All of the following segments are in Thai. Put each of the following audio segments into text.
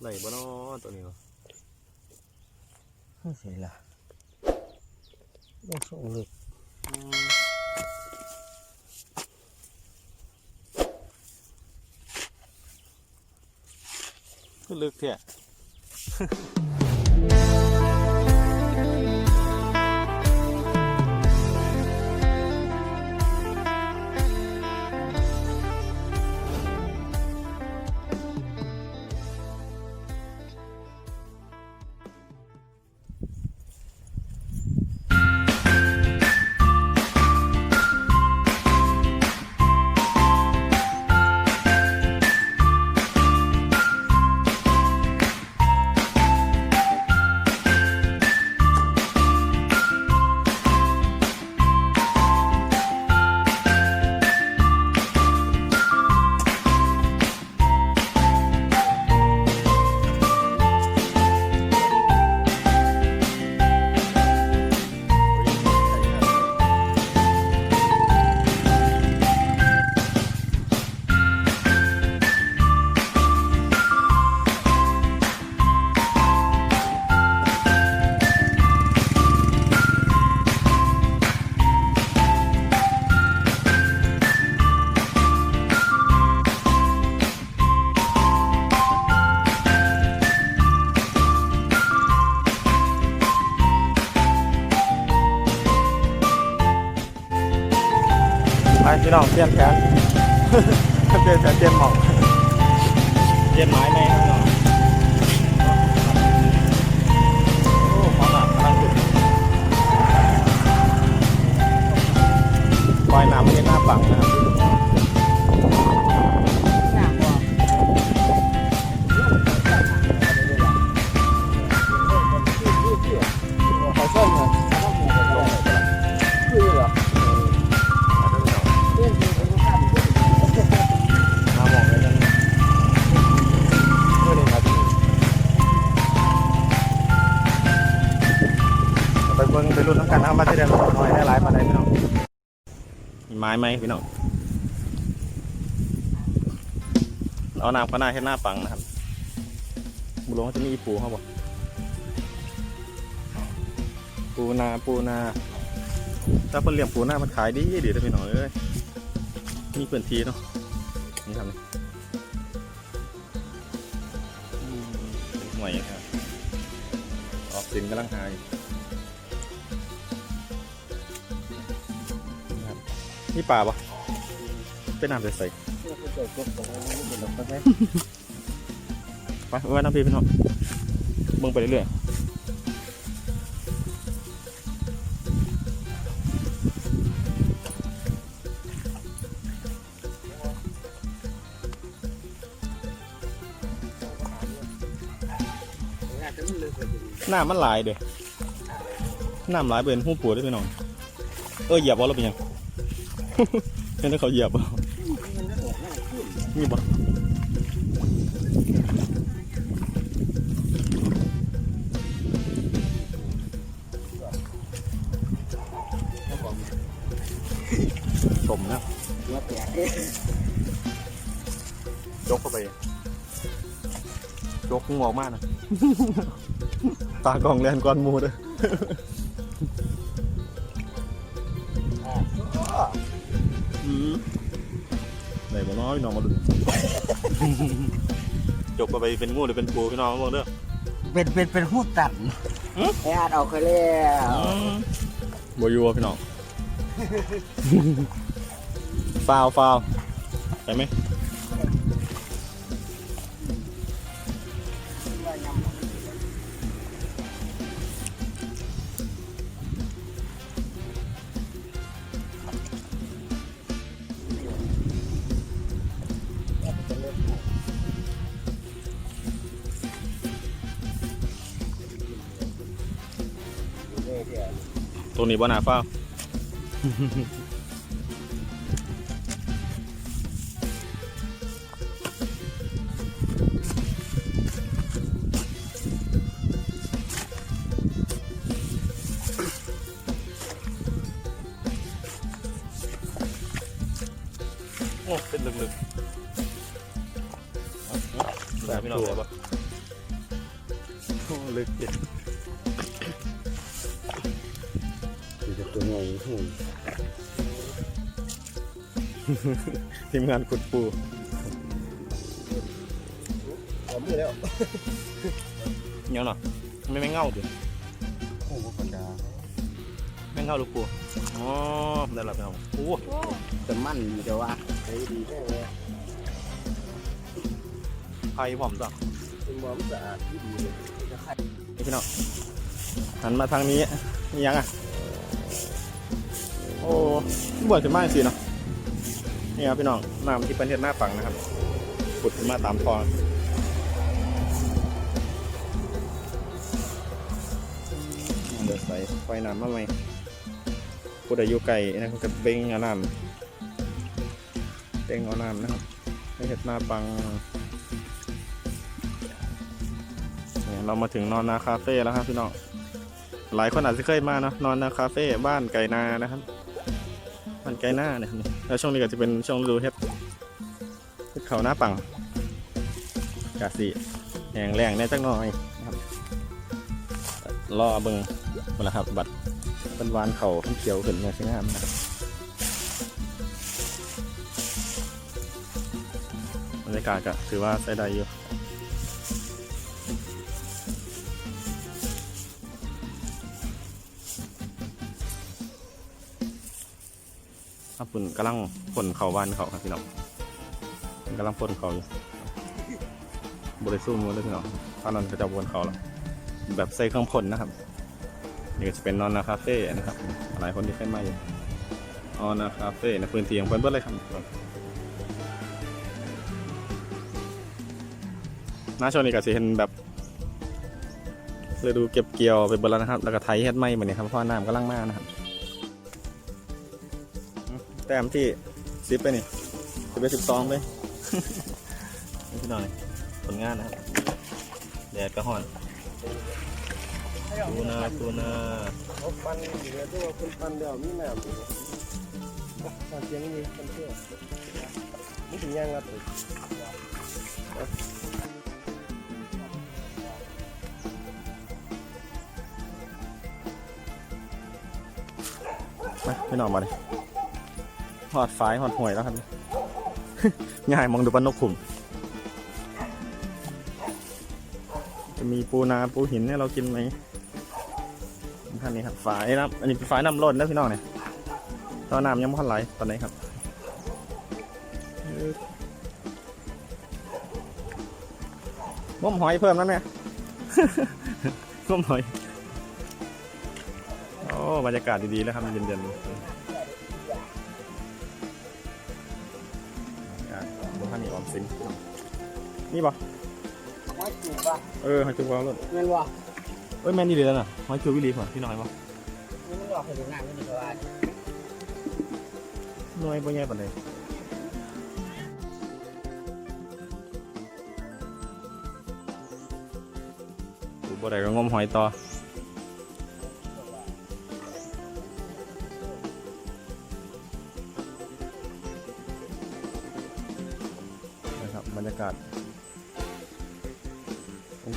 ไหนบ่เนาะตัวนี้เนาะไม่ใช่ละต้องส่งลึกก็ลึกแท้ ไปพี่น้องเปลี่ยนแผนเปลี่ยนแผนเปลี่ยนหมอกเปลี่ยนไม้ไหมครับพี่น้องโอ้ความหนักำลังขึ้นปล่อยน้ำไม่ได้หน้าฝั่งนะครับ ไม้ไหมพี่น้องเอาน้ำก็น่าเห็นหน้าปังนะครับบุรุษเขาจะมีปูเขาบอกปูนาปูนาถ้าเพิ่นเลี้ยงปูนามันขายดีดีนะพี่น้องเอ้ยมีพื้นทีเนาะนี่ครับนี่หน่วยครับออกสินกำลังหาย นี่ป่าปะเป็นน้ำใสๆไปไว้น้ำพี่พี่น้องเบิ่งไปเรื่อยๆ น้ำมันหลายเด้อน้ำหลายเป็นหูปูได้อพี่น้องเออเหยียบวะแล้วเป็นยัง เห็นแต่เขาเหยียบนี่บ่สมนะยกเข้าไปยกงอกมากนะ ตากล่องแลนก้อนมูเด้ออืม ไหนบ่น้อยพี่น้องมาดูจกเข้าไปเป็นงูหรือเป็นปูพี่น้องมาบอกเด้อเป็นเป็นเป็นหูตันไอ้อาดเอาเขาเรียกบอยูวะพี่น้องฟาวฟาวใช่ไหม นี้บ่หนาฟา ทีมงานขุดปูหอมเลยแล้วเงี้ยเนาะไม่ไม่เง่าดิโอ้โหปากกาไม่เง่าลูกปูอ๋อได้แล้วพี่น้องโอ้แต่มันอยู่แต่ว่าใช้ดีแค่เลยไผ่ผอมจ้ะเป็นความสะอาดที่ดีเลยจะใครนี่พี่น้องหันมาทางนี้นี่ยังอะโอ้บวชจะมากสิเนาะ นี่ครับพี่น้องน้ำที่เป็นเทศหน้าฝั่งนะครับขุดขึ้นมาตามคลองเดือดใส่ไฟน้ำมาไหมพูดอายุไก่นะครับกับเบ้งเอาน้ำเบ้งเอาน้ำนะครับไม่เห็ดหน้าปังเนี่ยเรามาถึงนอนนาคาเฟ่แล้วครับพี่น้องหลายคนอาจจะเคยมาเนาะนอนนาคาเฟ่บ้านไก่นานะครับ บ้านไก่นาเนี่ยแล้วช่วงนี้ก็จะเป็นช่วงฤดูเฮ็ดเฮ็ดเขาหน้าปังกาสีแหงแรงแน่จักหน่อยนะครับรอเบิ่งมดแล้วครับบัตรเป็นวานเขาเขียวขึ้นมาสวยงามนะครับบรรยากาศก็ถือว่าใช้ได้อยูุ่่นกำลังฝนเขาบ้านเขาครับพี่น้องกำลังฝนเขาอยู่บริสุทธิ์มือเลยพี่น้องตอนนั้นก็จะวนเขาแล้วแบบใส่เครื่องพ่นนะครับนี่ก็จะเป็นนอนนาคาเฟ่นะครับหลายคนที่เคยมาอยู่นอนนาคาเฟ่ในพื้นที่ของเพื่อนเพื่อนเลยครับหน้าช่วงนี้ก็จะเห็นแบบฤดูเก็บเกี่ยวไปเบดแล้วนะครับ แล้วก็ไถเฮ็ดไม้เหมือนนี้ครับเพราะน้ำกำลังมานะครับ แต้มที่สิบไปนี่สิบไปสิบสองไปนี่พี่น้อยผลงานนะครับแดดก็ห่อนตูนาตูนาปันอยู่เลยที่ว่าคุณปันเดียวมีน้ำอยู่ตอนเสียงมีคนเชื่อนี่ถึงย่างละตัวไปพี่น้องมาเลย หอดฝายหอดห่วยแล้วครับง่ายมองดูปลานกขุม จะมีปูนาปูหินให้เรากินไหมท่านนี้ครับฝายน้ำอันนี้เป็นฝายน้ำล้นนะพี่น้องเนี่ยตอนน้ำยังไม่ทันไหลตอนนี้ครับงมหอยเพิ่มแล้วเนี่ยงมหอย โอ้ บรรยากาศดีๆแล้วครับเย็นๆ สินนี่ปะว่าจูบป่ะเออหอยจุกวาวรถเงินวะเอ้ยแม่นดีเลยนะหอยจุกวิลีป่ะพี่น้อยปะนี่มันหลอกให้ดูหน้าไม่ดีกว่าหน่วยบ่ใหญ่ปานใดดูบ่ได้ก็งมหอยต่อากาศ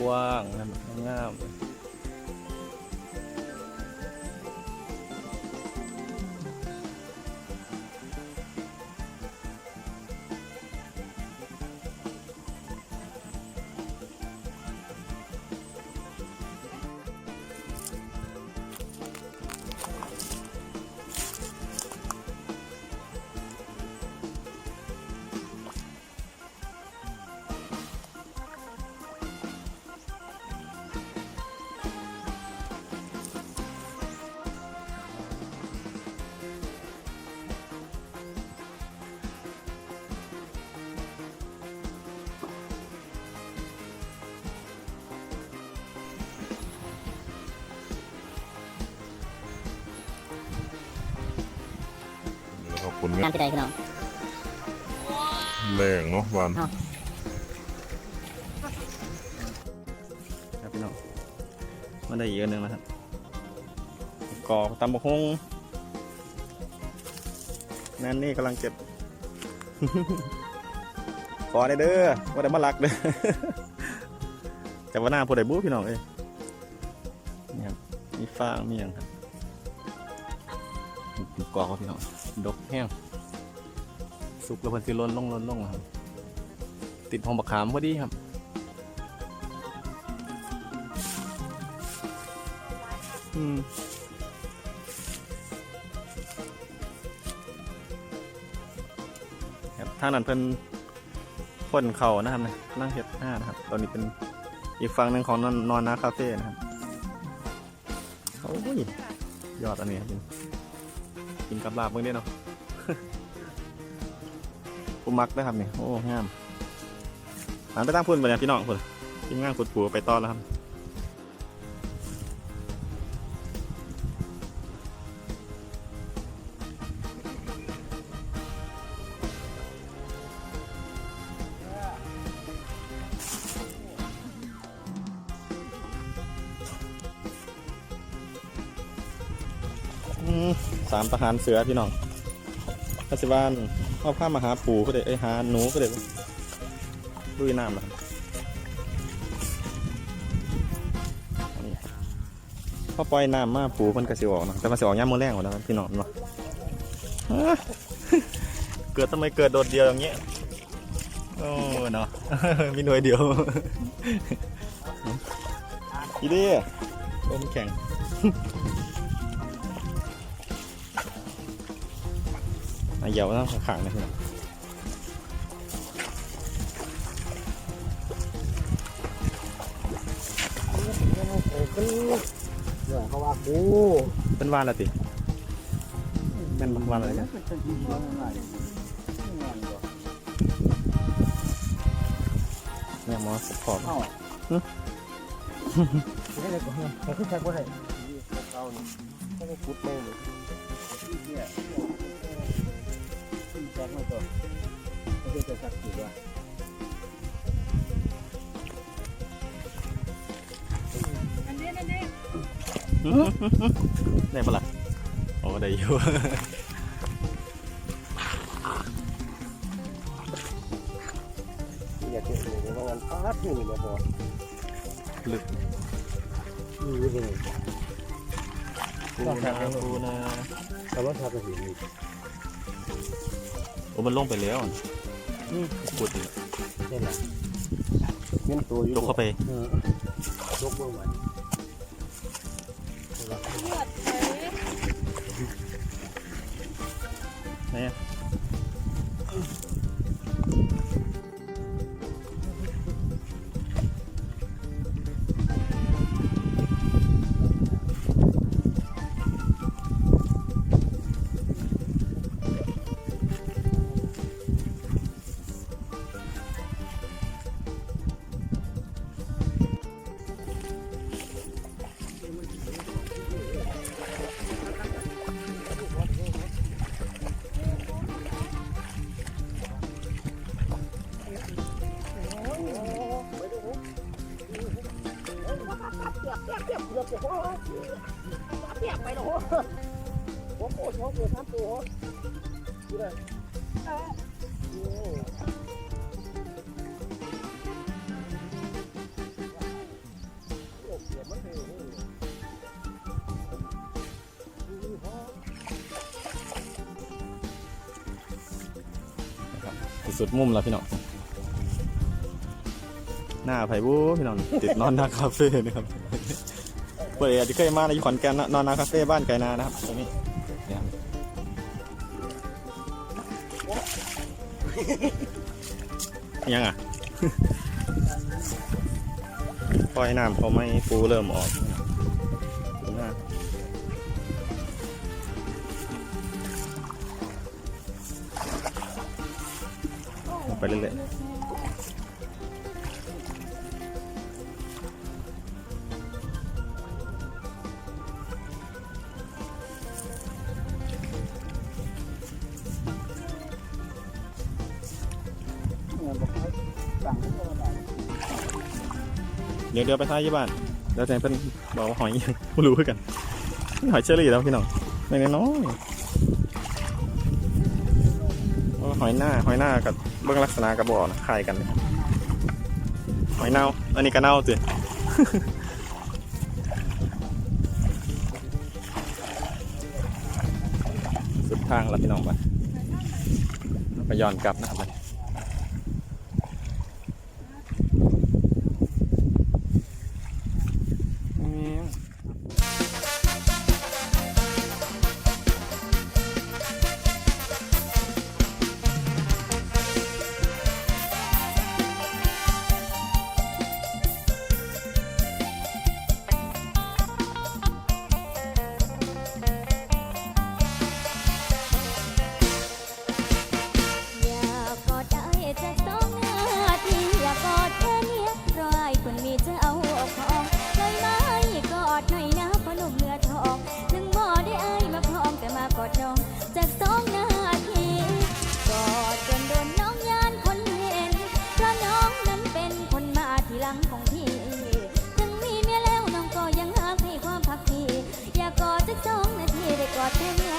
กว้างๆงาม ๆขอบคุณงานที่ใดพี่น้องแรงเนาะวานครับพี่น้องมาได้อีกอันหนึ่งแล้วครับกอกตำบกฮงนั่นนี่กำลังเก็บขอได้เด้อว่าได้มาลักเด้อแต่ว่าหน้าผู้ใดบู๊พี่น้องเอ้ยนี่ครับมีฟางมีอย่างครับมีกรอกครับพี่น้อง ดกแห้ง สุกแล้วเพิ่นสิล้นลงล้นลงครับ ติดหอมบักขามพอดีครับอืมครับทางนั้นเพิ่นพ่นเข่านะครับนะนั่งเฮ็ดหน้านะครับ ตอนนี้เป็นอีกฝั่งหนึ่งของนอนนอนนาคาเฟ่นะครับโอ้ยยอดอันนี้ครับ กินกับลาบเมื่อนี้เนาะปูมักนะครับนี่โอ้งามหันไปตั้งพุ่นไปเนี่ยพี่น้องพุ่นทีมงานขุดปูไปต้อนแล้วครับ สามทหารเสือพี่น้องพัชบานเอาผ้ามาหาปูก็ได้ไอยหาหนูก็ได้ลุยน้ำนะครับอันนี้พอปล่อยน้ำมาปูมันก็สิออกเนาะแต่มันสิออกย่ามมือแรงหมดแล้วครับพี่น้องเนาะอะเกิดทำไมเกิดโดดเดียวอย่างเงี้ยโอ้เนาะมีหน่วยเดียวอีเดียโอ้มันแข็ง อะเหยาต้องขังๆนะพี่น้องโอ้เป็นเดี๋ยวเขาว่ากูเป็นวานละติเป็นวานอะไรนะเป็นดีมากเลยงานเดียวเนี่ยหมอสปอร์ตเอ้าไม่ได้ก็เขาขึ้นแท็กว่าไรเขาเนี่ยเขาไม่พุดไม่เลยเนี่ย ได้ปะล่ะโอ้ได้อยู่อยากเห็นเลยว่างั้นพาดอยู่นี่นะพอลึกอยู่เลยปูนาปูนาแต่ว่าทำกันอยู่นี่โอ้มันลงไปแล้วอืมปวดอีกนี่แหละเงินตัวอยู่ยกเข้าไปเออลกเมื่อวา นเนี่ยเสุดมุมแล้วพี่น้องหน้าไผ่บูพี่น้องติดนอนนาคาเฟ่นะครับเปิดอาจจะเคยมาในขอนแก่นนอนนาคาเฟ่บ้านไก่นานะครับตรงนี้เนี่ยครับยังอะปล่อยน้ำเขาไม่ปูเริ่มออกหน้า ไปเรื่อยเดี๋ยวเดี๋ยวไปท้ายยี่บ้านแล้วแต่เพิ่นบอกว่าหอยยังไม่รู้คือกันหอยเชอรี่แล้วพี่น้องไม่น้อยหอยหน้าหอยหน้ากับ บิ่งลักษณะกระบอกนะคลายกันหอยเน่า อันนี้ก็เน่าสิสุดทางแล้วพี่น้องไปไปย้อนกลับนะครับ มีเมียแล้วน้องก็ยังหักให้ความ